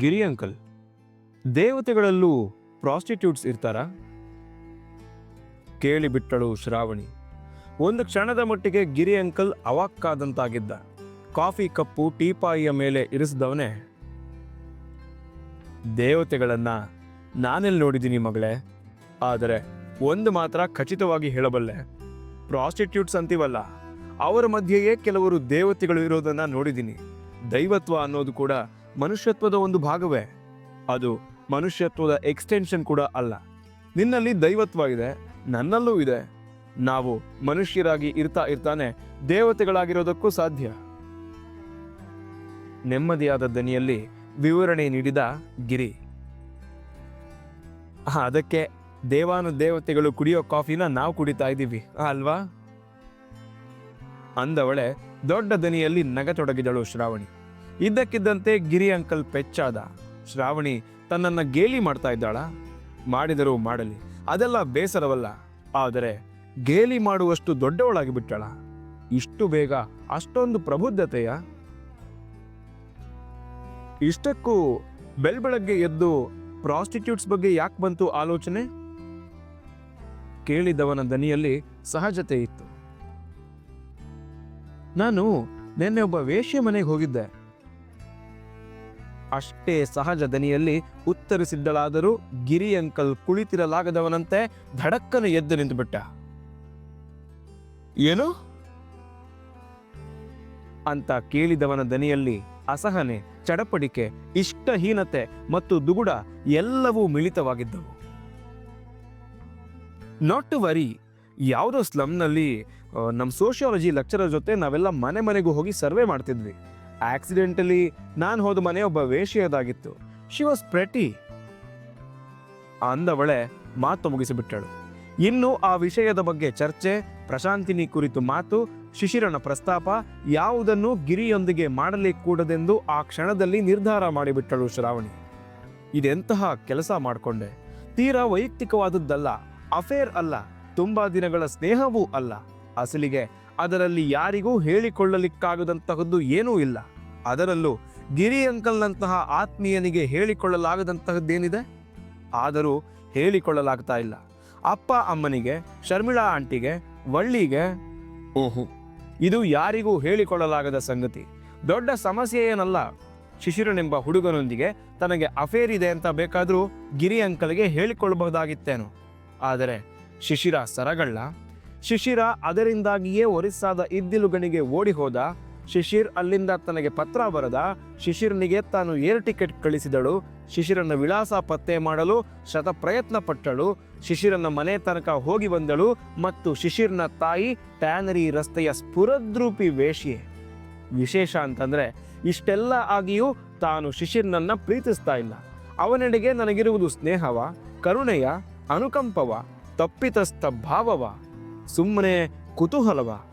ಗಿರಿ uncle. ದೇವತೆಗಳಲ್ಲೂ prostitutes ಇರ್ತಾರಾ? ಕೇಳಿಬಿಟ್ಟಳು ಶ್ರಾವಣಿ. ಒಂದು ಕ್ಷಣದ ಮಟ್ಟಿಗೆ ಗಿರಿ ಅಂಕಲ್ ಅವಾಕ್ಕಾದಂತಾಗಿದ್ದ. ಕಾಫಿ ಕಪ್ಪು ಟೀಪಾಯಿಯ ಮೇಲೆ ಇರಿಸಿದವನೇ. ದೇವತೆಗಳನ್ನ ನಾನೆಲ್ಲಿ ನೋಡಿದ್ದೀನಿ ಮಗಳೇ. ಆದರೆ ಒಂದು ಮಾತ್ರ ಖಚಿತವಾಗಿ ಹೇಳಬಲ್ಲೆ. ಪ್ರಾಸ್ಟಿಟ್ಯೂಟ್ಸ್ ಅಂತೀವಲ್ಲ, ಅವರ ಮಧ್ಯೆಯೇ ಕೆಲವರು ದೇವತೆಗಳು ಇರೋದನ್ನು ನೋಡಿದ್ದೀನಿ. ದೈವತ್ವ ಅನ್ನೋದು ಕೂಡ ಮನುಷ್ಯತ್ವದ ಒಂದು ಭಾಗವೇ? ಅದು ಮನುಷ್ಯತ್ವದ ಎಕ್ಸ್ಟೆನ್ಷನ್ ಕೂಡ ಅಲ್ಲ. ನಿನ್ನಲ್ಲಿ ದೈವತ್ವ ಇದೆ ನನ್ನಲ್ಲೂ ಇದೆ. ನಾವು ಮನುಷ್ಯರಾಗಿ ಇರ್ತಾ ಇರ್ತಾನೆ, ದೇವತೆಗಳಾಗಿರೋದಕ್ಕೂ ಸಾಧ್ಯ. ನೆಮ್ಮದಿಯಾದ ದನಿಯಲ್ಲಿ ವಿವರಣೆ ನೀಡಿದ ಗಿರಿ. ಅದಕ್ಕೆ ದೇವಾನು ದೇವತೆಗಳು ಕುಡಿಯೋ ಕಾಫಿನ ನಾವು ಕುಡಿತಾ ಇದ್ದೀವಿ, ಅಲ್ವಾ? ಅಂದವಳೆ ದೊಡ್ಡ ದನಿಯಲ್ಲಿ ನಗತೊಡಗಿದಳು ಶ್ರಾವಣಿ. ಇದ್ದಕ್ಕಿದ್ದಂತೆ ಗಿರಿ ಅಂಕಲ್ ಪೆಚ್ಚಾದ. ಶ್ರಾವಣಿ ತನ್ನನ್ನು ಗೇಲಿ ಮಾಡ್ತಾ ಇದ್ದಾಳ. ಮಾಡಿದರೂ ಮಾಡಲಿ, ಅದೆಲ್ಲ ಬೇಸರವಲ್ಲ. ಆದರೆ ಗೇಲಿ ಮಾಡುವಷ್ಟು ದೊಡ್ಡವಳಾಗಿ ಬಿಟ್ಟಳ ಇಷ್ಟು ಬೇಗ ಅಷ್ಟೊಂದು ಪ್ರಬುದ್ಧತೆಯ? ಇಷ್ಟಕ್ಕೂ ಬೆಳ್ಬೆಳಗ್ಗೆ ಎದ್ದು ಪ್ರಾಸ್ಟಿಟ್ಯೂಟ್ಸ್ ಬಗ್ಗೆ ಯಾಕೆ ಬಂತು ಆಲೋಚನೆ? ಕೇಳಿದವನ ದನಿಯಲ್ಲಿ ಸಹಜತೆ ಇತ್ತು. ನಾನು ನಿನ್ನೆ ಒಬ್ಬ ವೇಶ್ಯ ಮನೆಗೆ ಹೋಗಿದ್ದೆ. ಅಷ್ಟೇ ಸಹಜ ದನಿಯಲ್ಲಿ ಉತ್ತರಿಸಿದ್ದಳಾದರೂ ಗಿರಿ ಅಂಕಲ್ ಕುಳಿತಿರಲಾಗದವನಂತೆ ಧಡಕ್ಕನು ಎದ್ದು ನಿಂತುಬಿಟ್ಟ. ಏನು? ಅಂತ ಕೇಳಿದವನ ದನಿಯಲ್ಲಿ ಅಸಹನೆ ಚಡಪಡಿಕೆ ಇಷ್ಟಹೀನತೆ ಮತ್ತು ದುಗುಡ ಎಲ್ಲವೂ ಮಿಳಿತವಾಗಿದ್ದವು. ನಾಟ್ ಟು ವರಿ ಯಾವುದೋ ಸ್ಲಮ್ನಲ್ಲಿ ನಮ್ಮ ಸೋಷಿಯಾಲಜಿ ಲೆಕ್ಚರರ್ ಜೊತೆ ನಾವೆಲ್ಲ ಮನೆ ಮನೆಗೂ ಹೋಗಿ ಸರ್ವೆ ಮಾಡ್ತಿದ್ವಿ. ಆಕ್ಸಿಡೆಂಟಲಿ ನಾನು ಹೋದ ಮನೆ ಒಬ್ಬ ವೇಷಿಯದಾಗಿತ್ತು ಶಿ ವಾಸ್ ಪ್ರೆಟಿ ಅಂದವಳೆ ಮಾತು ಮುಗಿಸಿಬಿಟ್ಟಳು. ಇನ್ನು ಆ ವಿಷಯದ ಬಗ್ಗೆ ಚರ್ಚೆ, ಪ್ರಶಾಂತಿನಿ ಕುರಿತು ಮಾತು, ಶಿಶಿರನ ಪ್ರಸ್ತಾಪ ಯಾವುದನ್ನು ಗಿರಿಯೊಂದಿಗೆ ಮಾಡಲಿ ಕೂಡದೆಂದು ಆ ಕ್ಷಣದಲ್ಲಿ ನಿರ್ಧಾರ ಮಾಡಿಬಿಟ್ಟಳು ಶ್ರಾವಣಿ. ಇದೆಂತಹ ಕೆಲಸ ಮಾಡಿಕೊಂಡೆ. ತೀರಾ ವೈಯಕ್ತಿಕವಾದದ್ದಲ್ಲ, ಅಫೇರ್ ಅಲ್ಲ, ತುಂಬಾ ದಿನಗಳ ಸ್ನೇಹವೂ ಅಲ್ಲ. ಅಸಲಿಗೆ ಅದರಲ್ಲಿ ಯಾರಿಗೂ ಹೇಳಿಕೊಳ್ಳಲಿಕ್ಕಾಗದಂತಹದ್ದು ಏನೂ ಇಲ್ಲ. ಅದರಲ್ಲೂ ಗಿರಿ ಅಂಕಲ್ನಂತಹ ಆತ್ಮೀಯನಿಗೆ ಹೇಳಿಕೊಳ್ಳಲಾಗದಂತಹದ್ದೇನಿದೆ? ಆದರೂ ಹೇಳಿಕೊಳ್ಳಲಾಗ್ತಾ ಇಲ್ಲ. ಅಪ್ಪ ಅಮ್ಮನಿಗೆ ಶರ್ಮಿಳಾ ಆಂಟಿಗೆ ವಳ್ಳಿಗೆ ಓಹೋ. ಇದು ಯಾರಿಗೂ ಹೇಳಿಕೊಳ್ಳಲಾಗದ ಸಂಗತಿ. ದೊಡ್ಡ ಸಮಸ್ಯೆ ಏನಲ್ಲ ಶಿಶಿರನೆಂಬ ಹುಡುಗನೊಂದಿಗೆ ತನಗೆ ಅಫೇರ್ ಇದೆ ಅಂತ ಬೇಕಾದರೂ ಗಿರಿ ಅಂಕಲ್ಗೆ ಹೇಳಿಕೊಳ್ಳಬಹುದಾಗಿತ್ತೇನು. ಆದರೆ ಶಿಶಿರ ಸರಗಳ್ಳ ಶಿಶಿರ ಅದರಿಂದಾಗಿಯೇ ಒರಿಸ್ಸಾದ ಇದ್ದಿಲುಗಣಿಗೆ ಓಡಿ ಹೋದ ಶಿಶಿರ್ ಅಲ್ಲಿಂದ ತನಗೆ ಪತ್ರ ಬರದ. ಶಿಶಿರನಿಗೆ ತಾನು ಏರ್ ಟಿಕೆಟ್ ಕಳಿಸಿದಳು. ಶಿಶಿರನ ವಿಳಾಸ ಪತ್ತೆ ಮಾಡಲು ಶತ ಪ್ರಯತ್ನ ಪಟ್ಟಳು. ಶಿಶಿರನ ಮನೆ ತನಕ ಹೋಗಿ ಬಂದಳು ಮತ್ತು ಶಿಶಿರ್ನ ತಾಯಿ ಟ್ಯಾನರಿ ರಸ್ತೆಯ ಸ್ಫುರದ್ರೂಪಿ ವೇಶ್ಯೆ ವಿಶೇಷ ಅಂತಂದ್ರೆ ಇಷ್ಟೆಲ್ಲ ಆಗಿಯೂ ತಾನು ಶಿಶಿರ್ನನ್ನ ಪ್ರೀತಿಸ್ತಾ ಇಲ್ಲ. ಅವನೆಡೆಗೆ ನನಗಿರುವುದು ಸ್ನೇಹವ, ಕರುಣೆಯ, ಅನುಕಂಪವ, ತಪ್ಪಿತಸ್ಥ ಭಾವವ. ಸುಮ್ಮನೆ ಕುತೂಹಲವ.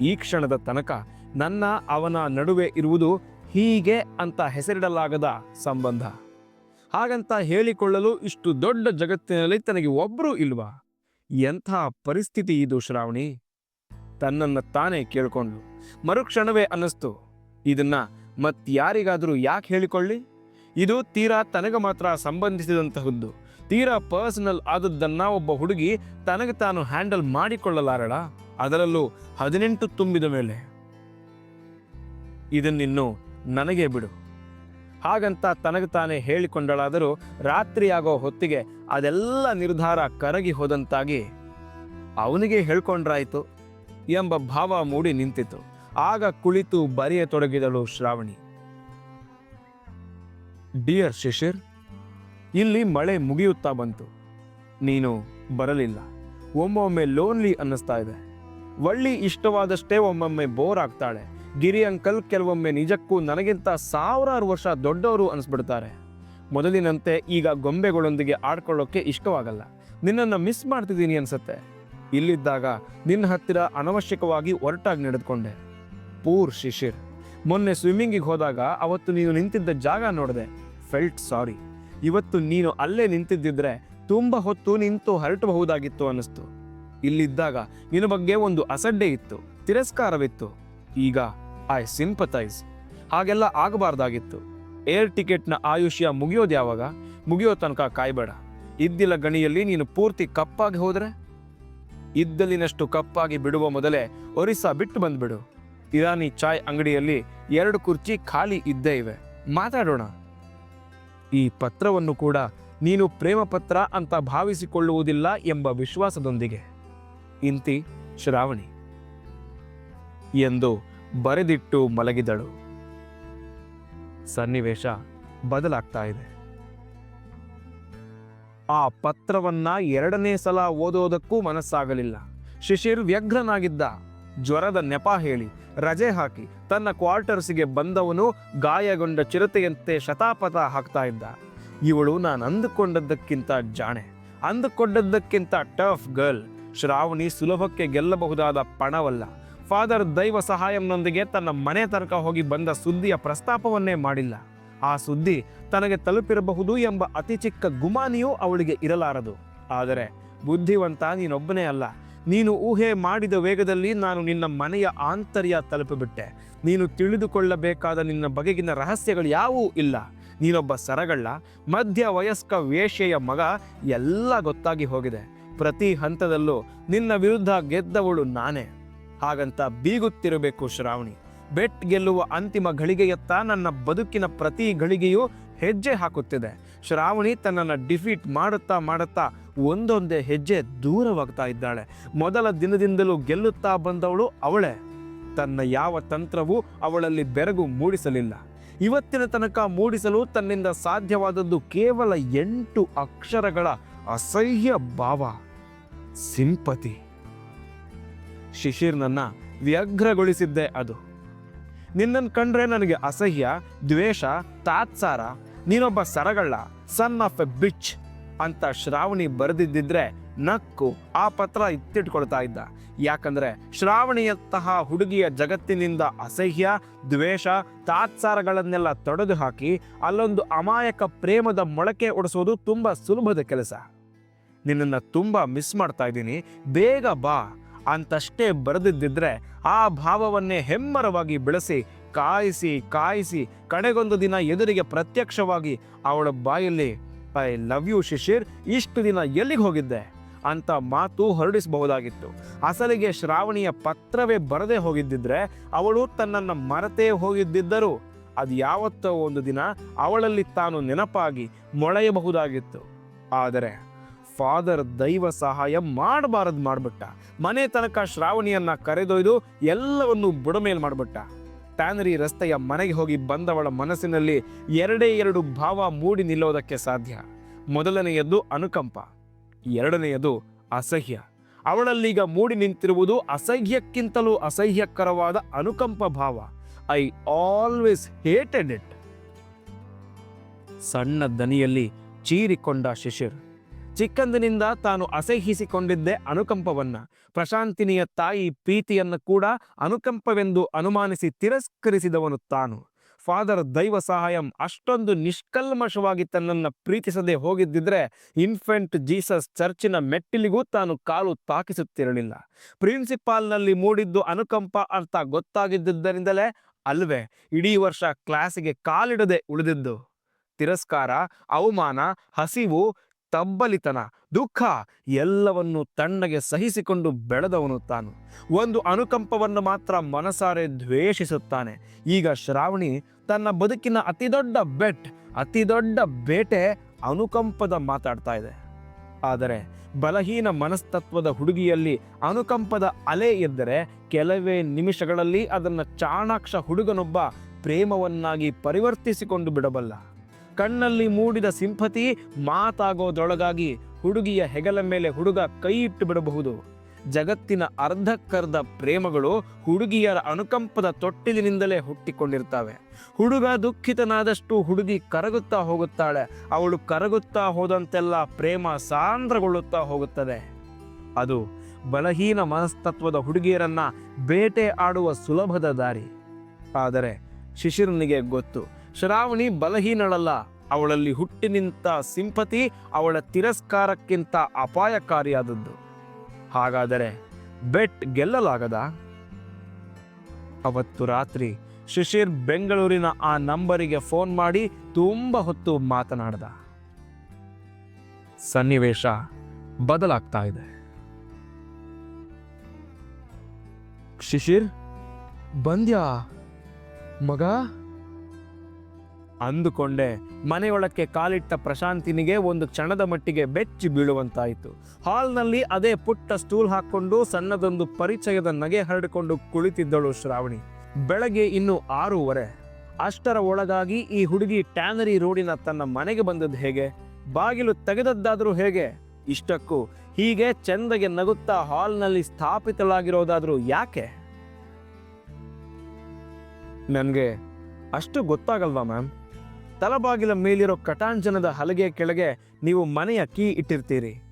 ಈ ಕ್ಷಣದ ತನಕ ನನ್ನ ಅವನ ನಡುವೆ ಇರುವುದು ಹೀಗೆ ಅಂತ ಹೆಸರಿಡಲಾಗದ ಸಂಬಂಧ. ಹಾಗಂತ ಹೇಳಿಕೊಳ್ಳಲು ಇಷ್ಟು ದೊಡ್ಡ ಜಗತ್ತಿನಲ್ಲಿ ತನಗೆ ಒಬ್ಬರೂ ಇಲ್ವಾ? ಎಂಥ ಪರಿಸ್ಥಿತಿ ಇದು ಶ್ರಾವಣಿ? ತನ್ನನ್ನು ತಾನೇ ಕೇಳಿಕೊಂಡು ಮರುಕ್ಷಣವೇ ಅನ್ನಿಸ್ತು. ಇದನ್ನ ಮತ್ಯಾರಿಗಾದರೂ ಯಾಕೆ ಹೇಳಿಕೊಳ್ಳಿ? ಇದು ತೀರಾ ತನಗೆ ಮಾತ್ರ ಸಂಬಂಧಿಸಿದಂತಹದ್ದು. ತೀರಾ ಪರ್ಸನಲ್ ಆದದ್ದನ್ನ ಒಬ್ಬ ಹುಡುಗಿ ತನಗೆ ತಾನು ಹ್ಯಾಂಡಲ್ ಮಾಡಿಕೊಳ್ಳಲಾರಳ? ಅದರಲ್ಲೂ ಹದಿನೆಂಟು ತುಂಬಿದ ಮೇಲೆ. ಇದನ್ನಿನ್ನು ನನಗೆ ಬಿಡು. ಹಾಗಂತ ತನಗೆ ತಾನೇ ಹೇಳಿಕೊಂಡಳಾದರೂ ರಾತ್ರಿಯಾಗೋ ಹೊತ್ತಿಗೆ ಅದೆಲ್ಲ ನಿರ್ಧಾರ ಕರಗಿ ಹೋದಂತಾಗಿ ಅವನಿಗೆ ಹೇಳ್ಕೊಂಡ್ರಾಯ್ತು ಎಂಬ ಭಾವ ಮೂಡಿ ನಿಂತಿತು ಆಗ ಕುಳಿತು ಬರೆಯತೊಡಗಿದಳು ಶ್ರಾವಣಿ. ಡಿಯರ್ ಶಿಶಿರ್ ಇಲ್ಲಿ ಮಳೆ ಮುಗಿಯುತ್ತಾ ಬಂತು. ನೀನು ಬರಲಿಲ್ಲ. ಒಮ್ಮೊಮ್ಮೆ ಲೋನ್ಲಿ ಅನ್ನಿಸ್ತಾ ಇದೆ. ಒಳ್ಳಿ ಇಷ್ಟವಾದಷ್ಟೇ ಒಮ್ಮೊಮ್ಮೆ ಬೋರ್ ಆಗ್ತಾಳೆ. ಗಿರಿ ಅಂಕಲ್ ಕೆಲವೊಮ್ಮೆ ನಿಜಕ್ಕೂ ನನಗಿಂತ ಸಾವಿರಾರು ವರ್ಷ ದೊಡ್ಡವರು ಅನಿಸ್ಬಿಡ್ತಾರೆ. ಮೊದಲಿನಂತೆ ಈಗ ಗೊಂಬೆಗಳೊಂದಿಗೆ ಆಡ್ಕೊಳ್ಳೋಕ್ಕೆ ಇಷ್ಟವಾಗಲ್ಲ. ನಿನ್ನನ್ನು ಮಿಸ್ ಮಾಡ್ತಿದ್ದೀನಿ ಅನಿಸುತ್ತೆ. ಇಲ್ಲಿದ್ದಾಗ ನಿನ್ನ ಹತ್ತಿರ ಅನವಶ್ಯಕವಾಗಿ ಒರಟಾಗಿ ನಡೆದುಕೊಂಡೆ. ಪೂರ್ ಶಿಶಿರ್. ಮೊನ್ನೆ ಸ್ವಿಮ್ಮಿಂಗಿಗೆ ಹೋದಾಗ ಅವತ್ತು ನೀನು ನಿಂತಿದ್ದ ಜಾಗ ನೋಡಿದೆ. ಫೆಲ್ಟ್ ಸಾರಿ ಇವತ್ತು ನೀನು ಅಲ್ಲೇ ನಿಂತಿದ್ದಿದ್ರೆ ತುಂಬ ಹೊತ್ತು ನಿಂತು ಹರಟಬಹುದಾಗಿತ್ತು ಅನ್ನಿಸ್ತು. ಇಲ್ಲಿದ್ದಾಗ ನಿನ್ನ ಬಗ್ಗೆ ಒಂದು ಅಸಡ್ಡೆ ಇತ್ತು, ತಿರಸ್ಕಾರವಿತ್ತು. ಈಗ ಐ ಸಿಂಪತೈಸ್ ಹಾಗೆಲ್ಲ ಆಗಬಾರ್ದಾಗಿತ್ತು. ಏರ್ ಟಿಕೆಟ್ನ ಆಯುಷ್ಯ ಮುಗಿಯೋದು ಯಾವಾಗ? ಮುಗಿಯೋ ತನಕ ಕಾಯ್ಬೇಡ. ಇದ್ದಿಲ್ಲ ಗಣಿಯಲ್ಲಿ ನೀನು ಪೂರ್ತಿ ಕಪ್ಪಾಗಿ ಹೋದರೆ? ಇದ್ದಲಿನಷ್ಟು ಕಪ್ಪಾಗಿ ಬಿಡುವ ಮೊದಲೇ ಒರಿಸ್ಸಾ ಬಿಟ್ಟು ಬಂದ್ಬಿಡು. ಇರಾನಿ ಚಾಯ್ ಅಂಗಡಿಯಲ್ಲಿ ಎರಡು ಕುರ್ಚಿ ಖಾಲಿ ಇದ್ದೇ ಇವೆ. ಮಾತಾಡೋಣ. ಈ ಪತ್ರವನ್ನು ಕೂಡ ನೀನು ಪ್ರೇಮ ಪತ್ರ ಅಂತ ಭಾವಿಸಿಕೊಳ್ಳುವುದಿಲ್ಲ ಎಂಬ ವಿಶ್ವಾಸದೊಂದಿಗೆ. ಇಂತಿ ಶ್ರಾವಣಿ. ಎಂದು ಬರೆದಿಟ್ಟು ಮಲಗಿದಳು. ಸನ್ನಿವೇಶ ಬದಲಾಗ್ತಾ ಇದೆ. ಆ ಪತ್ರವನ್ನ ಎರಡನೇ ಸಲ ಓದೋದಕ್ಕೂ ಮನಸ್ಸಾಗಲಿಲ್ಲ. ಶಿಶಿರ್ ವ್ಯಗ್ರನಾಗಿದ್ದ. ಜ್ವರದ ನೆಪ ಹೇಳಿ ರಜೆ ಹಾಕಿ ತನ್ನ ಕ್ವಾರ್ಟರ್ಸ್ಗೆ ಬಂದವನು ಗಾಯಗೊಂಡ ಚಿರತೆಯಂತೆ ಶತಾಪಥ ಹಾಕ್ತಾ ಇದ್ದ. ಇವಳು ನಾನು ಅಂದುಕೊಂಡದ್ದಕ್ಕಿಂತ ಜಾಣೆ, ಅಂದುಕೊಂಡದ್ದಕ್ಕಿಂತ ಟಫ್ ಗರ್ಲ್. ಶ್ರಾವಣಿ ಸುಲಭಕ್ಕೆ ಗೆಲ್ಲಬಹುದಾದ ಪಣವಲ್ಲ. ಫಾದರ್ ದೈವ ಸಹಾಯಂನೊಂದಿಗೆ ತನ್ನ ಮನೆ ತನಕ ಹೋಗಿ ಬಂದ ಸುದ್ದಿಯ ಪ್ರಸ್ತಾಪವನ್ನೇ ಮಾಡಿಲ್ಲ. ಆ ಸುದ್ದಿ ತನಗೆ ತಲುಪಿರಬಹುದು ಎಂಬ ಅತಿ ಚಿಕ್ಕ ಗುಮಾನಿಯೂ ಅವಳಿಗೆ ಇರಲಾರದು. ಆದರೆ ಬುದ್ಧಿವಂತ ನೀನೊಬ್ಬನೇ ಅಲ್ಲ. ನೀನು ಊಹೆ ಮಾಡಿದ ವೇಗದಲ್ಲಿ ನಾನು ನಿನ್ನ ಮನೆಯ ಆಂತರ್ಯ ತಲುಪಿಬಿಟ್ಟೆ. ನೀನು ತಿಳಿದುಕೊಳ್ಳಬೇಕಾದ ನಿನ್ನ ಬಗೆಗಿನ ರಹಸ್ಯಗಳು ಯಾವೂ ಇಲ್ಲ. ನೀನೊಬ್ಬ ಸರಗಳ್ಳ ಮಧ್ಯ ವಯಸ್ಕ ವೇಷೆಯ ಮಗ ಎಲ್ಲ ಗೊತ್ತಾಗಿ ಹೋಗಿದೆ. ಪ್ರತಿ ಹಂತದಲ್ಲೂ ನಿನ್ನ ವಿರುದ್ಧ ಗೆದ್ದವಳು ನಾನೇ. ಹಾಗಂತ ಬೀಗುತ್ತಿರಬೇಕು ಶ್ರಾವಣಿ. ಬೆಟ್ ಗೆಲ್ಲುವ ಅಂತಿಮ ಘಳಿಗೆಯತ್ತ ನನ್ನ ಬದುಕಿನ ಪ್ರತಿ ಘಳಿಗೆಯೂ ಹೆಜ್ಜೆ ಹಾಕುತ್ತಿದೆ. ಶ್ರಾವಣಿ ತನ್ನನ್ನು ಡಿಫೀಟ್ ಮಾಡುತ್ತಾ ಮಾಡುತ್ತಾ ಒಂದೊಂದೇ ಹೆಜ್ಜೆ ದೂರವಾಗ್ತಾ ಇದ್ದಾಳೆ. ಮೊದಲ ದಿನದಿಂದಲೂ ಗೆಲ್ಲುತ್ತಾ ಬಂದವಳು ಅವಳೇ. ತನ್ನ ಯಾವ ತಂತ್ರವೂ ಅವಳಲ್ಲಿ ಬೆರಗು ಮೂಡಿಸಲಿಲ್ಲ. ಇವತ್ತಿನ ತನಕ ಮೂಡಿಸಲು ತನ್ನಿಂದ ಸಾಧ್ಯವಾದದ್ದು ಕೇವಲ ಎಂಟು ಅಕ್ಷರಗಳ ಅಸಹ್ಯ ಭಾವ. ಸಿಂಪತಿ. ಶಿಶಿರ್ನನ್ನ ವ್ಯಗ್ರಗೊಳಿಸಿದ್ದೆ ಅದು. ನಿನ್ನನ್ನು ಕಂಡ್ರೆ ನನಗೆ ಅಸಹ್ಯ, ದ್ವೇಷ, ತಾತ್ಸಾರ ನೀನೊಬ್ಬ ಸರಗಳ್ಳ ಸನ್ ಆಫ್ ಎ ಬಿಚ್ ಅಂತ ಶ್ರಾವಣಿ ಬರೆದಿದ್ದಿದ್ರೆ ನಕ್ಕು ಆ ಪತ್ರ ಇತ್ತಿಟ್ಕೊಳ್ತಾ ಇದ್ದ. ಯಾಕಂದ್ರೆ ಶ್ರಾವಣಿಯಂತಹ ಹುಡುಗಿಯ ಜಗತ್ತಿನಿಂದ ಅಸಹ್ಯ, ದ್ವೇಷ, ತಾತ್ಸಾರಗಳನ್ನೆಲ್ಲ ತೊಡೆದು ಹಾಕಿ ಅಲ್ಲೊಂದು ಅಮಾಯಕ ಪ್ರೇಮದ ಮೊಳಕೆ ಒಡಿಸೋದು ತುಂಬ ಸುಲಭದ ಕೆಲಸ. ನಿನ್ನನ್ನು ತುಂಬ ಮಿಸ್ ಮಾಡ್ತಾ ಇದ್ದೀನಿ, ಬೇಗ ಬಾ ಅಂತಷ್ಟೇ ಬರೆದಿದ್ದಿದ್ರೆ ಆ ಭಾವವನ್ನೇ ಹೆಮ್ಮರವಾಗಿ ಬೆಳೆಸಿ ಕಾಯಿಸಿ ಕಾಯಿಸಿ ಕಡೆಗೊಂದು ದಿನ ಎದುರಿಗೆ ಪ್ರತ್ಯಕ್ಷವಾಗಿ ಅವಳ ಬಾಯಲ್ಲಿ, ಐ ಲವ್ ಯು ಶಿಶಿರ್, ಇಷ್ಟು ದಿನ ಎಲ್ಲಿಗೆ ಹೋಗಿದ್ದೆ? ಅಂತ ಮಾತು ಹೊರಡಿಸಬಹುದಾಗಿತ್ತು. ಅಸಲಿಗೆ ಶ್ರಾವಣಿಯ ಪತ್ರವೇ ಬರದೇ ಹೋಗಿದ್ದಿದ್ರೆ ಅವಳು ತನ್ನನ್ನು ಮರೆತೇ ಹೋಗಿದ್ದಿದ್ದರು ಅದು ಯಾವತ್ತೋ ಒಂದು ದಿನ ಅವಳಲ್ಲಿ ತಾನು ನೆನಪಾಗಿ ಮೊಳೆಯಬಹುದಾಗಿತ್ತು. ಆದರೆ ಫಾದರ್ ದೈವ ಸಹಾಯ ಮಾಡಬಾರದು ಮಾಡಿಬಿಟ್ಟ. ಮನೆ ತನಕ ಶ್ರಾವಣಿಯನ್ನು ಕರೆದೊಯ್ದು ಎಲ್ಲವನ್ನು ಬುಡಮೇಲೆ ಮಾಡ್ಬಿಟ್ಟ. ಟ್ಯಾನರಿ ರಸ್ತೆಯ ಮನೆಗೆ ಹೋಗಿ ಬಂದವಳ ಮನಸ್ಸಿನಲ್ಲಿ ಎರಡೇ ಎರಡು ಭಾವ ಮೂಡಿ ನಿಲ್ಲೋದಕ್ಕೆ ಸಾಧ್ಯ. ಮೊದಲನೆಯದ್ದು ಅನುಕಂಪ, ಎರಡನೆಯದು ಅಸಹ್ಯ. ಅವಳಲ್ಲೀಗ ಮೂಡಿ ನಿಂತಿರುವುದು ಅಸಹ್ಯಕ್ಕಿಂತಲೂ ಅಸಹ್ಯಕರವಾದ ಅನುಕಂಪ ಭಾವ. I always hated it. ಸಣ್ಣ ದನಿಯಲ್ಲಿ ಚೀರಿಕೊಂಡ ಶಿಶಿರ್. ಚಿಕ್ಕಂದಿನಿಂದ ತಾನು ಅಸಹ್ಯಿಸಿಕೊಂಡಿದ್ದೆ ಅನುಕಂಪವನ್ನ. ಪ್ರಶಾಂತಿನಿಯ ತಾಯಿ ಪ್ರೀತಿಯನ್ನು ಕೂಡ ಅನುಕಂಪವೆಂದು ಅನುಮಾನಿಸಿ ತಿರಸ್ಕರಿಸಿದವನು ತಾನು. ಫಾದರ್ ದೈವ ಸಹಾಯಂ ಅಷ್ಟೊಂದು ನಿಷ್ಕಲ್ಮಶವಾಗಿ ತನ್ನನ್ನು ಪ್ರೀತಿಸದೆ ಹೋಗಿದ್ದಿದ್ರೆ ಇನ್ಫೆಂಟ್ ಜೀಸಸ್ ಚರ್ಚಿನ ಮೆಟ್ಟಿಲಿಗೂ ತಾನು ಕಾಲು ತಾಕಿಸುತ್ತಿರಲಿಲ್ಲ. ಪ್ರಿನ್ಸಿಪಾಲ್ನಲ್ಲಿ ಮೂಡಿದ್ದು ಅನುಕಂಪ ಅಂತ ಗೊತ್ತಾಗಿದ್ದರಿಂದಲೇ ಅಲ್ವೇ, ಇಡೀ ವರ್ಷ ಕ್ಲಾಸಿಗೆ ಕಾಲಿಡದೆ ಉಳಿದಿದ್ದು. ತಿರಸ್ಕಾರ, ಅವಮಾನ, ಹಸಿವು ತಬ್ಬಲಿತನ, ದುಃಖ ಎಲ್ಲವನ್ನು ತಣ್ಣಗೆ ಸಹಿಸಿಕೊಂಡು ಬೆಳೆದವನು ತಾನು. ಒಂದು ಅನುಕಂಪವನ್ನು ಮಾತ್ರ ಮನಸಾರೆ ದ್ವೇಷಿಸುತ್ತಾನೆ. ಈಗ ಶ್ರಾವಣಿ ತನ್ನ ಬದುಕಿನ ಅತಿದೊಡ್ಡ ಬೆಟ್ ಅತಿದೊಡ್ಡ ಬೇಟೆ ಅನುಕಂಪದ ಮಾತಾಡ್ತಾ ಇದೆ. ಆದರೆ ಬಲಹೀನ ಮನಸ್ತತ್ವದ ಹುಡುಗಿಯಲ್ಲಿ ಅನುಕಂಪದ ಅಲೆ ಎದ್ದರೆ ಕೆಲವೇ ನಿಮಿಷಗಳಲ್ಲಿ ಅದನ್ನು ಚಾಣಾಕ್ಷ ಹುಡುಗನೊಬ್ಬ ಪ್ರೇಮವನ್ನಾಗಿ ಪರಿವರ್ತಿಸಿಕೊಂಡು ಬಿಡಬಲ್ಲ. ಕಣ್ಣಲ್ಲಿ ಮೂಡಿದ ಸಿಂಪತಿ ಮಾತಾಗೋದೊಳಗಾಗಿ ಹುಡುಗಿಯ ಹೆಗಲ ಮೇಲೆ ಹುಡುಗ ಕೈ ಇಟ್ಟು ಬಿಡಬಹುದು. ಜಗತ್ತಿನ ಅರ್ಧಕ್ಕರ್ಧ ಪ್ರೇಮಗಳು ಹುಡುಗಿಯರ ಅನುಕಂಪದ ತೊಟ್ಟಿಲಿನಿಂದಲೇ ಹುಟ್ಟಿಕೊಂಡಿರ್ತವೆ. ಹುಡುಗ ದುಃಖಿತನಾದಷ್ಟು ಹುಡುಗಿ ಕರಗುತ್ತಾ ಹೋಗುತ್ತಾಳೆ. ಅವಳು ಕರಗುತ್ತಾ ಹೋದಂತೆಲ್ಲ ಪ್ರೇಮ ಸಾಂದ್ರಗೊಳ್ಳುತ್ತಾ ಹೋಗುತ್ತದೆ. ಅದು ಬಲಹೀನ ಮನಸ್ತತ್ವದ ಹುಡುಗಿಯರನ್ನ ಬೇಟೆ ಆಡುವ ಸುಲಭದ ದಾರಿ. ಆದರೆ ಶಿಶಿರನಿಗೆ ಗೊತ್ತು. ಶ್ರಾವಣಿ ಬಲಹೀನಳಲ್ಲ. ಅವಳಲ್ಲಿ ಹುಟ್ಟಿ ನಿಂತ ಸಿಂಪತಿ ಅವಳ ತಿರಸ್ಕಾರಕ್ಕಿಂತ ಅಪಾಯಕಾರಿಯಾದದ್ದು. ಹಾಗಾದರೆ ಬೆಟ್ ಗೆಲ್ಲಲಾಗದ? ಅವತ್ತು ರಾತ್ರಿ ಶಿಶಿರ್ ಬೆಂಗಳೂರಿನ ಆ ನಂಬರಿಗೆ ಫೋನ್ ಮಾಡಿ ತುಂಬ ಹೊತ್ತು ಮಾತನಾಡ್ದ. ಸನ್ನಿವೇಶ ಬದಲಾಗ್ತಾ ಇದೆ. ಶಿಶಿರ್, ಬಂದ್ಯಾ? ಮಗ? ಅಂದುಕೊಂಡೆ ಮನೆಯೊಳಕ್ಕೆ ಕಾಲಿಟ್ಟ ಪ್ರಶಾಂತಿನಿಗೆ ಒಂದು ಕ್ಷಣದ ಮಟ್ಟಿಗೆ ಬೆಚ್ಚಿ ಬೀಳುವಂತಾಯಿತು. ಹಾಲ್ನಲ್ಲಿ ಅದೇ ಪುಟ್ಟ ಸ್ಟೂಲ್ ಹಾಕ್ಕೊಂಡು ಸಣ್ಣದೊಂದು ಪರಿಚಯದ ನಗೆ ಹರಡಿಕೊಂಡು ಕುಳಿತಿದ್ದಳು ಶ್ರಾವಣಿ. ಬೆಳಗ್ಗೆ ಇನ್ನು ಆರೂವರೆ. ಅಷ್ಟರ ಒಳಗಾಗಿ ಈ ಹುಡುಗಿ ಟ್ಯಾನರಿ ರೋಡಿನ ತನ್ನ ಮನೆಗೆ ಬಂದದ್ದು ಹೇಗೆ? ಬಾಗಿಲು ತೆಗೆದದ್ದಾದರೂ ಹೇಗೆ? ಇಷ್ಟಕ್ಕೂ ಹೀಗೆ ಚೆಂದಗೆ ನಗುತ್ತಾ ಹಾಲ್ನಲ್ಲಿ ಸ್ಥಾಪಿತಳಾಗಿರೋದಾದರೂ ಯಾಕೆ? ನನಗೆ ಅಷ್ಟು ಗೊತ್ತಾಗಲ್ವಾ ಮ್ಯಾಮ್? ತಲಬಾಗಿಲ ಮೇಲಿರೋ ಕಟಾಂಜನದ ಹಲಗೆ ಕೆಳಗೆ ನೀವು ಮನೆಯ ಕೀ ಇಟ್ಟಿರ್ತೀರಿ.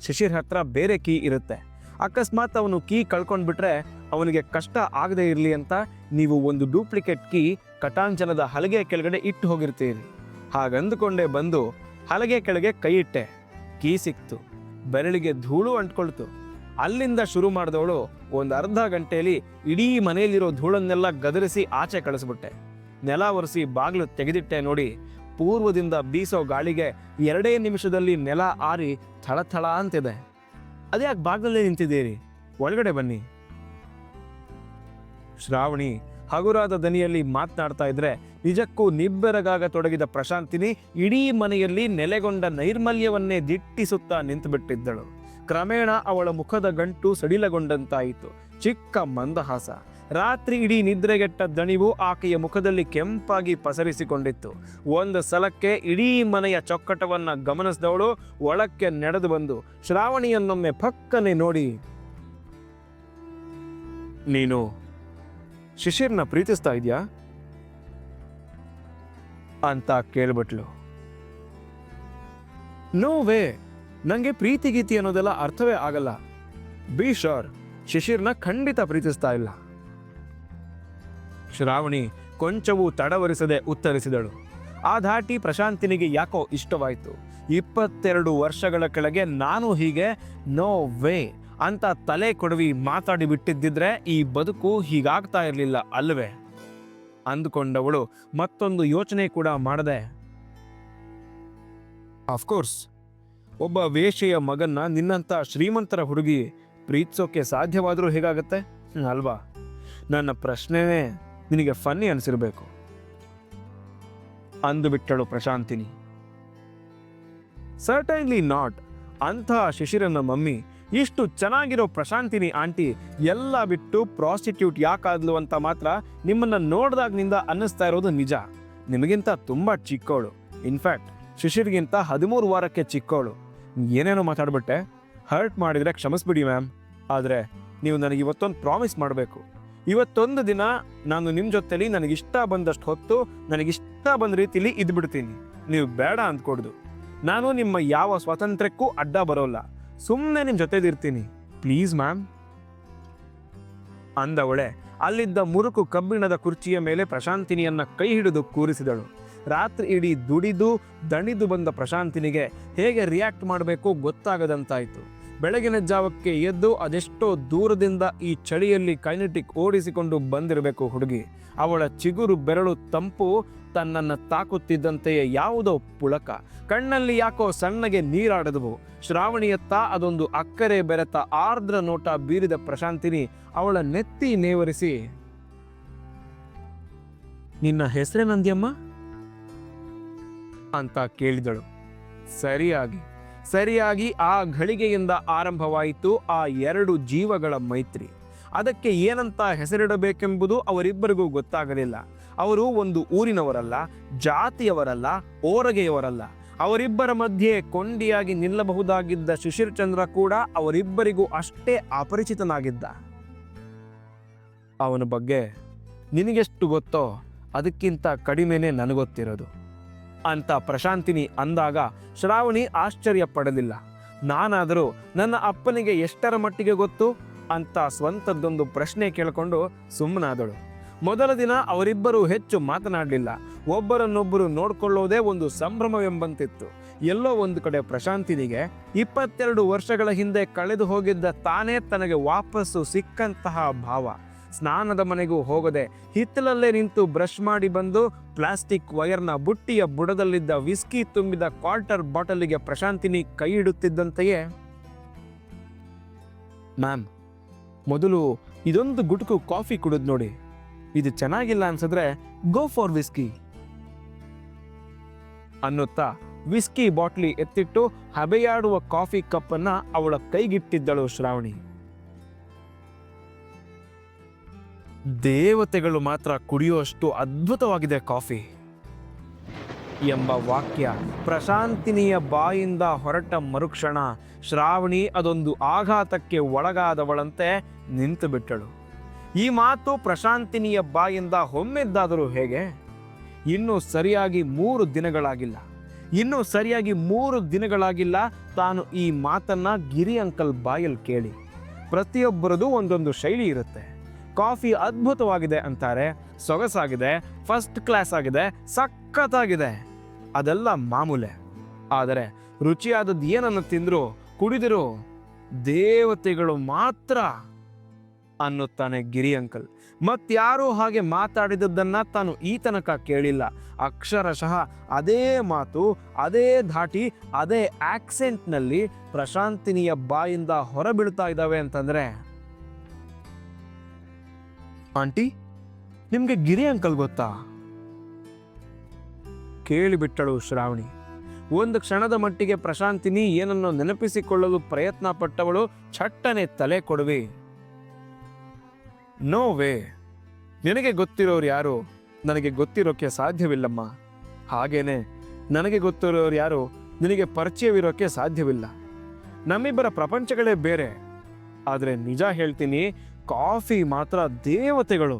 ಶಿಶಿರ್ ಹತ್ರ ಬೇರೆ ಕೀ ಇರುತ್ತೆ. ಅಕಸ್ಮಾತ್ ಅವನು ಕೀ ಕಳ್ಕೊಂಡ್ಬಿಟ್ರೆ ಅವನಿಗೆ ಕಷ್ಟ ಆಗದೆ ಇರಲಿ ಅಂತ ನೀವು ಒಂದು ಡೂಪ್ಲಿಕೇಟ್ ಕೀ ಕಟಾಂಜನದ ಹಲಗೆ ಕೆಳಗಡೆ ಇಟ್ಟು ಹೋಗಿರ್ತೀರಿ. ಹಾಗಂದುಕೊಂಡೇ ಬಂದು ಹಲಗೆ ಕೆಳಗೆ ಕೈ ಇಟ್ಟೆ. ಕೀ ಸಿಕ್ತು. ಬೆರಳಿಗೆ ಧೂಳು ಅಂಟ್ಕೊಳ್ತು. ಅಲ್ಲಿಂದ ಶುರು ಮಾಡಿದವಳು ಒಂದು ಅರ್ಧ ಗಂಟೆಯಲ್ಲಿ ಇಡೀ ಮನೆಯಲ್ಲಿರೋ ಧೂಳನ್ನೆಲ್ಲ ಗದರಿಸಿ ಆಚೆ ಕಳಿಸ್ಬಿಟ್ಟೆ. ನೆಲ ಒರೆಸಿ ಬಾಗಿಲು ತೆಗೆದಿಟ್ಟೆ ನೋಡಿ ಪೂರ್ವದಿಂದ ಬೀಸೋ ಗಾಳಿಗೆ ಎರಡೇ ನಿಮಿಷದಲ್ಲಿ ನೆಲ ಆರಿ ಥಳಥಳ ಅಂತಿದೆ. ಅದ್ಯಾಕೆ ಬಾಗಿಲಲ್ಲೇ ನಿಂತಿದ್ದೀರಿ? ಒಳಗಡೆ ಬನ್ನಿ. ಶ್ರಾವಣಿ, ಹಗುರಾದ ದನಿಯಲ್ಲಿ ಮಾತನಾಡ್ತಾ ಇದ್ರೆ ನಿಜಕ್ಕೂ ನಿಬ್ಬೆರಗಾಗ ತೊಡಗಿದ ಪ್ರಶಾಂತಿನಿ ಇಡೀ ಮನೆಯಲ್ಲಿ ನೆಲೆಗೊಂಡ ನೈರ್ಮಲ್ಯವನ್ನೇ ದಿಟ್ಟಿಸುತ್ತಾ ನಿಂತುಬಿಟ್ಟಿದ್ದಳು. ಕ್ರಮೇಣ ಅವಳ ಮುಖದ ಗಂಟು ಸಡಿಲಗೊಂಡಂತಾಯಿತು. ಚಿಕ್ಕ ಮಂದಹಾಸ. ರಾತ್ರಿ ಇಡೀ ನಿದ್ರೆಗೆಟ್ಟ ದಣಿವು ಆಕೆಯ ಮುಖದಲ್ಲಿ ಕೆಂಪಾಗಿ ಪಸರಿಸಿಕೊಂಡಿತ್ತು. ಒಂದು ಸಲಕ್ಕೆ ಇಡೀ ಮನೆಯ ಚೊಕ್ಕಟವನ್ನು ಗಮನಿಸಿದವಳು ಒಳಕ್ಕೆ ನಡೆದು ಬಂದು ಶ್ರಾವಣಿಯನ್ನೊಮ್ಮೆ ಪಕ್ಕನೆ ನೋಡಿ, ನೀನು ಶಿಶಿರ್ನ ಪ್ರೀತಿಸ್ತಾ ಇದೆಯಾ? ಅಂತ ಕೇಳ್ಬಿಟ್ಲು. ನೋ ವೇ, ನಂಗೆ ಪ್ರೀತಿ ಗೀತಿ ಅನ್ನೋದೆಲ್ಲ ಅರ್ಥವೇ ಆಗಲ್ಲ. ಬಿ ಶೋರ್ ಶಿಶಿರ್ನ ಖಂಡಿತ ಪ್ರೀತಿಸ್ತಾ ಇಲ್ಲ. ಶ್ರಾವಣಿ ಕೊಂಚವೂ ತಡವರಿಸದೆ ಉತ್ತರಿಸಿದಳು. ಆ ಧಾಟಿ ಪ್ರಶಾಂತಿನಿಗೆ ಯಾಕೋ ಇಷ್ಟವಾಯಿತು. ಇಪ್ಪತ್ತೆರಡು ವರ್ಷಗಳ ಕೆಳಗೆ ನಾನು ಹೀಗೆ ನೋ ವೇ ಅಂತ ತಲೆ ಕೊಡವಿ ಮಾತಾಡಿ ಬಿಟ್ಟಿದ್ದಿದ್ರೆ ಈ ಬದುಕು ಹೀಗಾಗ್ತಾ ಇರಲಿಲ್ಲ ಅಲ್ವೇ? ಅಂದುಕೊಂಡವಳು ಮತ್ತೊಂದು ಯೋಚನೆ ಕೂಡ ಮಾಡದೆ ಅಫ್ಕೋರ್ಸ್ ಒಬ್ಬ ವೇಷೆಯ ಮಗನ್ನ ನಿನ್ನಂಥ ಶ್ರೀಮಂತರ ಹುಡುಗಿ ಪ್ರೀತಿಸೋಕೆ ಸಾಧ್ಯವಾದರೂ ಹೇಗಾಗತ್ತೆ? ಅಲ್ವಾ? ನನ್ನ ಪ್ರಶ್ನೆನೇ ನಿನಗೆ ಫನ್ನಿ ಅನಿಸಿರ್ಬೇಕು. ಅಂದುಬಿಟ್ಟಳು ಪ್ರಶಾಂತಿನಿ. ಸರ್ಟೈನ್ಲಿ ನಾಟ್ ಅಂತಹ ಶಿಶಿರನ ಮಮ್ಮಿ, ಇಷ್ಟು ಚೆನ್ನಾಗಿರೋ ಪ್ರಶಾಂತಿನಿ ಆಂಟಿ, ಎಲ್ಲ ಬಿಟ್ಟು ಪ್ರಾಸ್ಟಿಟ್ಯೂಟ್ ಯಾಕಾದ್ಲು ಅಂತ ಮಾತ್ರ ನಿಮ್ಮನ್ನ ನೋಡಿದಾಗಿನಿಂದ ಅನ್ನಿಸ್ತಾ ಇರೋದು ನಿಜ. ನಿಮಗಿಂತ ತುಂಬಾ ಚಿಕ್ಕವಳು ಇನ್ಫ್ಯಾಕ್ಟ್ ಶಿಶಿರ್ಗಿಂತ ಹದಿಮೂರು ವಾರಕ್ಕೆ ಚಿಕ್ಕವಳು ಏನೇನೋ ಮಾತಾಡ್ಬಿಟ್ಟೆ? ಹರ್ಟ್ ಮಾಡಿದ್ರೆ ಕ್ಷಮಿಸ್ಬಿಡಿ ಮ್ಯಾಮ್ ಆದರೆ, ನೀವು ನನಗೆ ಇವತ್ತೊಂದು ಪ್ರಾಮಿಸ್ ಮಾಡಬೇಕು. ಇವತ್ತೊಂದು ದಿನ ನಾನು ನಿಮ್ಮ ಜೊತೆಲಿ ನನಗಿಷ್ಟ ಬಂದಷ್ಟು ಹೊತ್ತು ನನಗಿಷ್ಟ ಬಂದ ರೀತಿಲಿ ಇದ್ಬಿಡ್ತೀನಿ ನೀವು ಬೇಡ ಅಂದ್ಕೊಡ್ದು. ನಾನು ನಿಮ್ಮ ಯಾವ ಸ್ವಾತಂತ್ರ್ಯಕ್ಕೂ ಅಡ್ಡ ಬರೋಲ್ಲ. ಸುಮ್ಮನೆ ನಿಮ್ಮ ಜೊತೆದಿರ್ತೀನಿ ಪ್ಲೀಸ್, ಮ್ಯಾಮ್. ಅಂದವಳೆ ಅಲ್ಲಿದ್ದ ಮುರುಕು ಕಬ್ಬಿಣದ ಕುರ್ಚಿಯ ಮೇಲೆ ಪ್ರಶಾಂತಿನಿಯನ್ನ ಕೈ ಹಿಡಿದು ಕೂರಿಸಿದಳು. ರಾತ್ರಿ ಇಡೀ ದುಡಿದು, ದಣಿದು ಬಂದ ಪ್ರಶಾಂತಿನಿಗೆ ಹೇಗೆ ರಿಯಾಕ್ಟ್ ಮಾಡಬೇಕು ಗೊತ್ತಾಗದಂತಾಯಿತು. ಬೆಳಗಿನ ಜಾವಕ್ಕೆ ಎದ್ದು ಅದೆಷ್ಟೋ ದೂರದಿಂದ ಈ ಚಳಿಯಲ್ಲಿ ಕೈನೆಟಿಕ್ ಓಡಿಸಿಕೊಂಡು ಬಂದಿರಬೇಕು ಹುಡುಗಿ. ಅವಳ ಚಿಗುರು ಬೆರಳು ತಂಪು ತನ್ನನ್ನು ತಾಕುತ್ತಿದ್ದಂತೆಯೇ ಯಾವುದೋ ಪುಳಕ. ಕಣ್ಣಲ್ಲಿ ಯಾಕೋ ಸಣ್ಣಗೆ ನೀರಾಡದವು. ಶ್ರಾವಣಿಯತ್ತ ಅದೊಂದು ಅಕ್ಕರೆ ಬೆರೆತ ಆರ್ದ್ರ ನೋಟ ಬೀರಿದ ಪ್ರಶಾಂತಿನಿ ಅವಳ ನೆತ್ತಿ ನೇವರಿಸಿ, ನಿನ್ನ ಹೆಸರೇ ಹೆಸರೇನಂದ್ಯಮ್ಮ? ಅಂತ ಕೇಳಿದಳು. ಸರಿಯಾಗಿ ಸರಿಯಾಗಿ ಆ ಘಳಿಗೆಯಿಂದ ಆರಂಭವಾಯಿತು ಆ ಎರಡು ಜೀವಗಳ ಮೈತ್ರಿ. ಅದಕ್ಕೆ ಏನಂತ ಹೆಸರಿಡಬೇಕೆಂಬುದು ಅವರಿಬ್ಬರಿಗೂ ಗೊತ್ತಾಗಲಿಲ್ಲ. ಅವರು ಒಂದು ಊರಿನವರಲ್ಲ, ಜಾತಿಯವರಲ್ಲ, ಓರಗೆಯವರಲ್ಲ. ಅವರಿಬ್ಬರ ಮಧ್ಯೆ ಕೊಂಡಿಯಾಗಿ ನಿಲ್ಲಬಹುದಾಗಿದ್ದ ಶಿಶಿರ್ ಚಂದ್ರ ಕೂಡ ಅವರಿಬ್ಬರಿಗೂ ಅಷ್ಟೇ ಅಪರಿಚಿತನಾಗಿದ್ದ. ಅವನ ಬಗ್ಗೆ ನಿನಗೆಷ್ಟು ಗೊತ್ತೋ ಅದಕ್ಕಿಂತ ಕಡಿಮೆನೇ ನನಗೊತ್ತಿರೋದು. ಅಂತ ಪ್ರಶಾಂತಿನಿ ಅಂದಾಗ ಶ್ರಾವಣಿ ಆಶ್ಚರ್ಯ ಪಡಲಿಲ್ಲ ನಾನಾದರೂ ನನ್ನ ಅಪ್ಪನಿಗೆ ಎಷ್ಟರ ಮಟ್ಟಿಗೆ ಗೊತ್ತು? ಅಂತ ಸ್ವಂತದ್ದೊಂದು ಪ್ರಶ್ನೆ ಕೇಳಿಕೊಂಡು ಸುಮ್ಮನಾದಳು ಮೊದಲ ದಿನ ಅವರಿಬ್ಬರು ಹೆಚ್ಚು ಮಾತನಾಡಲಿಲ್ಲ. ಒಬ್ಬರನ್ನೊಬ್ಬರು ನೋಡಿಕೊಳ್ಳೋದೇ ಒಂದು ಸಂಭ್ರಮವೆಂಬಂತಿತ್ತು. ಎಲ್ಲೋ ಒಂದು ಕಡೆ ಪ್ರಶಾಂತಿನಿಗೆ ಇಪ್ಪತ್ತೆರಡು ವರ್ಷಗಳ ಹಿಂದೆ ಕಳೆದು ಹೋಗಿದ್ದ ತಾನೇ ತನಗೆ ವಾಪಸ್ಸು ಸಿಕ್ಕಂತಹ ಭಾವ. ಸ್ನಾನದ ಮನೆಗೂ ಹೋಗದೆ ಹಿತ್ತಲಲ್ಲೇ ನಿಂತು ಬ್ರಷ್ ಮಾಡಿ ಬಂದು ಪ್ಲಾಸ್ಟಿಕ್ ವೈರ್ನ ಬುಟ್ಟಿಯ ಬುಡದಲ್ಲಿದ್ದ ವಿಸ್ಕಿ ತುಂಬಿದ ಕ್ವಾರ್ಟರ್ ಬಾಟಲಿಗೆ ಪ್ರಶಾಂತಿನಿ ಕೈ ಇಡುತ್ತಿದ್ದಂತೆಯೇ. ಮ್ಯಾಮ್, ಮೊದಲು ಇದೊಂದು ಗುಟುಕು ಕಾಫಿ ಕುಡಿದ್ ನೋಡಿ. ಇದು ಚೆನ್ನಾಗಿಲ್ಲ ಅನ್ಸಿದ್ರೆ ಗೋ ಫಾರ್ ವಿಸ್ಕಿ. ಅನ್ನುತ್ತಾ ವಿಸ್ಕಿ ಬಾಟ್ಲಿ ಎತ್ತಿಟ್ಟು ಹಬೆಯಾಡುವ ಕಾಫಿ ಕಪ್ಪನ್ನು ಅವಳ ಕೈಗಿಟ್ಟಿದ್ದಳು ಶ್ರಾವಣಿ. ದೇವತೆಗಳು ಮಾತ್ರ ಕುಡಿಯುವಷ್ಟು ಅದ್ಭುತವಾಗಿದೆ ಕಾಫಿ ಎಂಬ ವಾಕ್ಯ ಪ್ರಶಾಂತಿನಿಯ ಬಾಯಿಂದ ಹೊರಟ ಮರುಕ್ಷಣ ಶ್ರಾವಣಿ ಅದೊಂದು ಆಘಾತಕ್ಕೆ ಒಳಗಾದವಳಂತೆ ನಿಂತು ಬಿಟ್ಟಳು ಈ ಮಾತು ಪ್ರಶಾಂತಿನಿಯ ಬಾಯಿಂದ ಹೊಮ್ಮೆದ್ದಾದರೂ ಹೇಗೆ? ಇನ್ನು ಸರಿಯಾಗಿ ಮೂರು ದಿನಗಳಾಗಿಲ್ಲ. ಇನ್ನು ಸರಿಯಾಗಿ ಮೂರು ದಿನಗಳಾಗಿಲ್ಲ. ತಾನು ಈ ಮಾತನ್ನ ಗಿರಿ ಅಂಕಲ್ ಬಾಯಲ್ಲಿ ಕೇಳಿ. ಪ್ರತಿಯೊಬ್ಬರದು ಒಂದೊಂದು ಶೈಲಿ ಇರುತ್ತೆ. ಕಾಫಿ ಅದ್ಭುತವಾಗಿದೆ ಅಂತಾರೆ. ಸೊಗಸಾಗಿದೆ ಫಸ್ಟ್ ಕ್ಲಾಸ್ ಆಗಿದೆ, ಸಖತ್ತಾಗಿದೆ. ಅದೆಲ್ಲ ಮಾಮೂಲೆ. ಆದರೆ ರುಚಿಯಾದದ್ದು ಏನನ್ನು ತಿಂದರು? ಕುಡಿದಿರು ದೇವತೆಗಳು ಮಾತ್ರ ಅನ್ನುತ್ತಾನೆ ಗಿರಿ ಅಂಕಲ್. ಮತ್ತಾರೂ ಹಾಗೆ ಮಾತಾಡಿದದ್ದನ್ನ ತಾನು ಈ ತನಕ ಕೇಳಿಲ್ಲ. ಅಕ್ಷರಶಃ ಅದೇ ಮಾತು, ಅದೇ ಧಾಟಿ, ಅದೇ ಆಕ್ಸೆಂಟ್ನಲ್ಲಿ ಪ್ರಶಾಂತಿನಿಯ ಬಾಯಿಂದ ಹೊರಬೀಳ್ತಾ ಇದ್ದಾವೆ ಅಂತಂದ್ರೆ ಆಂಟಿ, ನಿಮಗೆ ಗಿರಿ ಅಂಕಲ್ ಗೊತ್ತಾ? ಕೇಳಿಬಿಟ್ಟಳು ಶ್ರಾವಣಿ. ಒಂದು ಕ್ಷಣದ ಮಟ್ಟಿಗೆ ಪ್ರಶಾಂತಿನಿ ಏನನ್ನೋ ನೆನಪಿಸಿಕೊಳ್ಳಲು ಪ್ರಯತ್ನ ಪಟ್ಟವಳು ಚಟ್ಟನೆ ತಲೆ ಕೊಡುವೆ. ನೋ ವೇ ನಿನಗೆ ಗೊತ್ತಿರೋರು ಯಾರು? ನನಗೆ ಗೊತ್ತಿರೋಕೆ ಸಾಧ್ಯವಿಲ್ಲಮ್ಮ. ಹಾಗೇನೆ, ನನಗೆ ಗೊತ್ತಿರೋರು ಯಾರು? ನಿನಗೆ ಪರಿಚಯವಿರೋಕೆ ಸಾಧ್ಯವಿಲ್ಲ. ನಮ್ಮಿಬ್ಬರ ಪ್ರಪಂಚಗಳೇ ಬೇರೆ. ಆದರೆ ನಿಜ ಹೇಳ್ತೀನಿ ಕಾಫಿ ಮಾತ್ರ ದೇವತೆಗಳು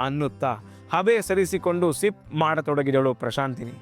ಅನ್ನುತ್ತಾ ಹಬೆ ಸರಿಸಿಕೊಂಡು ಸಿಪ್ ಮಾಡತೊಡಗಿದಳು ಪ್ರಶಾಂತಿನಿ.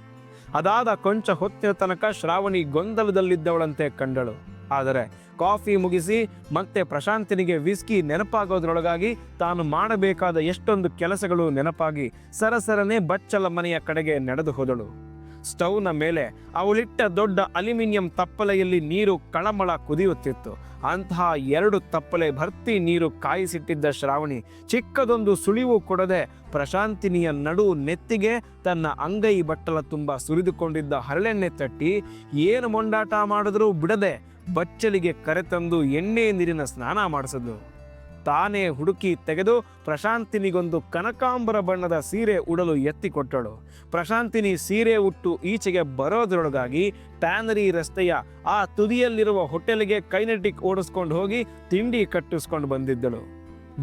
ಅದಾದ ಕೊಂಚ ಹೊತ್ತಿನ ತನಕ ಶ್ರಾವಣಿ ಗೊಂದಲದಲ್ಲಿದ್ದವಳಂತೆ ಕಂಡಳು. ಆದರೆ ಕಾಫಿ ಮುಗಿಸಿ ಮತ್ತೆ ಪ್ರಶಾಂತಿನಿಗೆ ವಿಸ್ಕಿ ನೆನಪಾಗೋದ್ರೊಳಗಾಗಿ ತಾನು ಮಾಡಬೇಕಾದ ಎಷ್ಟೊಂದು ಕೆಲಸಗಳು ನೆನಪಾಗಿ ಸರಸರನೆ ಬಚ್ಚಲ ಮನೆಯ ಕಡೆಗೆ ನಡೆದು ಹೋದಳು. ಸ್ಟವ್ನ ಮೇಲೆ ಅವಳಿಟ್ಟ ದೊಡ್ಡ ಅಲ್ಯೂಮಿನಿಯಂ ತಪ್ಪಲೆಯಲ್ಲಿ ನೀರು ಕಳಮಳ ಕುದಿಯುತ್ತಿತ್ತು. ಅಂತಹ ಎರಡು ತಪ್ಪಲೆ ಭರ್ತಿ ನೀರು ಕಾಯಿಸಿಟ್ಟಿದ್ದ ಶ್ರಾವಣಿ ಚಿಕ್ಕದೊಂದು ಸುಳಿವು ಕೊಡದೆ ಪ್ರಶಾಂತಿನಿಯ ನಡು ನೆತ್ತಿಗೆ ತನ್ನ ಅಂಗೈ ಬಟ್ಟಲ ತುಂಬ ಸುರಿದುಕೊಂಡಿದ್ದ ಹರಳೆಣ್ಣೆ ತಟ್ಟಿ, ಏನು ಮೊಂಡಾಟ ಮಾಡಿದ್ರೂ ಬಿಡದೆ ಬಚ್ಚಲಿಗೆ ಕರೆತಂದು ಎಣ್ಣೆ ನೀರಿನ ಸ್ನಾನ ಮಾಡಿಸಿದ್ಲು. ತಾನೇ ಹುಡುಕಿ ತೆಗೆದು ಪ್ರಶಾಂತಿನಿಗೊಂದು ಕನಕಾಂಬರ ಬಣ್ಣದ ಸೀರೆ ಉಡಲು ಎತ್ತಿಕೊಟ್ಟಳು. ಪ್ರಶಾಂತಿನಿ ಸೀರೆ ಉಟ್ಟು ಈಚೆಗೆ ಬರೋದ್ರೊಳಗಾಗಿ ಟ್ಯಾನರಿ ರಸ್ತೆಯ ಆ ತುದಿಯಲ್ಲಿರುವ ಹೋಟೆಲ್ಗೆ ಕೈನೆಟಿಕ್ ಓಡಿಸ್ಕೊಂಡು ಹೋಗಿ ತಿಂಡಿ ಕಟ್ಟಿಸ್ಕೊಂಡು ಬಂದಿದ್ದಳು.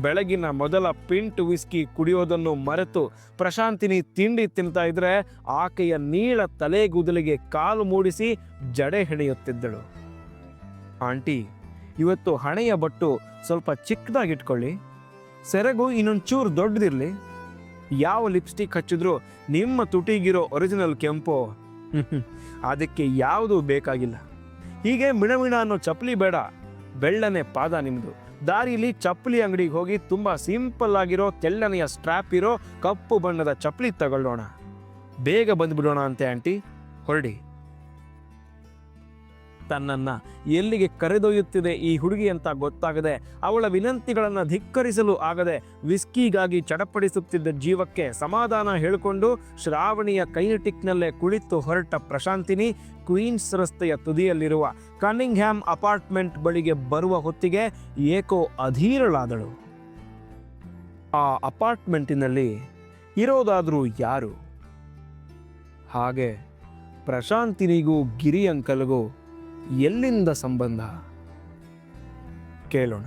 ಬೆಳಗಿನ ಮೊದಲ ಪಿಂಟ್ ವಿಸ್ಕಿ ಕುಡಿಯೋದನ್ನು ಮರೆತು ಪ್ರಶಾಂತಿನಿ ತಿಂಡಿ ತಿಂತಾ ಇದ್ರೆ ಆಕೆಯ ನೀಳ ತಲೆಗೂದಲಿಗೆ ಕಾಲು ಮೂಡಿಸಿ ಜಡೆ ಹೆಣೆಯುತ್ತಿದ್ದಳು. ಆಂಟಿ ಇವತ್ತು ಹಣೆಯ ಬಟ್ಟು ಸ್ವಲ್ಪ ಚಿಕ್ಕದಾಗಿಟ್ಕೊಳ್ಳಿ. ಸೆರಗು ಇನ್ನೊಂಚೂರು ದೊಡ್ಡದಿರಲಿ. ಯಾವ ಲಿಪ್ಸ್ಟಿಕ್ ಹಚ್ಚಿದ್ರೂ ನಿಮ್ಮ ತುಟಿಗಿರೋ ಒರಿಜಿನಲ್ ಕೆಂಪು. ಅದಕ್ಕೆ ಯಾವುದೂ ಬೇಕಾಗಿಲ್ಲ. ಹೀಗೆ ಮಿಣಮಿಣ ಅನ್ನೋ ಚಪ್ಪಲಿ ಬೇಡ. ಬೆಳ್ಳನೆ ಪಾದ ನಿಮ್ಮದು ದಾರಿಲಿ ಚಪ್ಪಲಿ ಅಂಗಡಿಗೆ ಹೋಗಿ ತುಂಬ ಸಿಂಪಲ್ ಆಗಿರೋ ತೆಳ್ಳನೆಯ ಸ್ಟ್ರ್ಯಾಪ್ ಇರೋ ಕಪ್ಪು ಬಣ್ಣದ ಚಪ್ಪಲಿ ತಗೊಳ್ಳೋಣ. ಬೇಗ ಬಂದ್ಬಿಡೋಣ ಅಂತೆ ಆಂಟಿ. ಹೊರಡಿ. ತನ್ನನ್ನ ಎಲ್ಲಿಗೆ ಕರೆದೊಯ್ಯುತ್ತಿದೆ ಈ ಹುಡುಗಿ ಅಂತ ಗೊತ್ತಾಗದೆ ಅವಳ ವಿನಂತಿಗಳನ್ನು ಧಿಕ್ಕರಿಸಲು ಆಗದೆ ವಿಸ್ಕಿಗಾಗಿ ಚಡಪಡಿಸುತ್ತಿದ್ದ ಜೀವಕ್ಕೆ ಸಮಾಧಾನ ಹೇಳಿಕೊಂಡು ಶ್ರಾವಣಿಯ ಕೈನೆಟಿಕ್ನಲ್ಲೇ ಕುಳಿತು ಹೊರಟ ಪ್ರಶಾಂತಿನಿ ಕ್ವೀನ್ಸ್ ರಸ್ತೆಯ ತುದಿಯಲ್ಲಿರುವ ಕನ್ನಿಂಗ್ಹ್ಯಾಮ್ ಅಪಾರ್ಟ್ಮೆಂಟ್ ಬಳಿಗೆ ಬರುವ ಹೊತ್ತಿಗೆ ಏಕೋ ಅಧೀರಳಾದಳು. ಆ ಅಪಾರ್ಟ್ಮೆಂಟಿನಲ್ಲಿ ಇರೋದಾದರೂ ಯಾರು? ಹಾಗೆ ಪ್ರಶಾಂತಿನಿಗೂ ಗಿರಿ ಅಂಕಲ್ಗೂ ಎಲ್ಲಿಂದ ಸಂಬಂಧ? ಕೇಳೋಣ.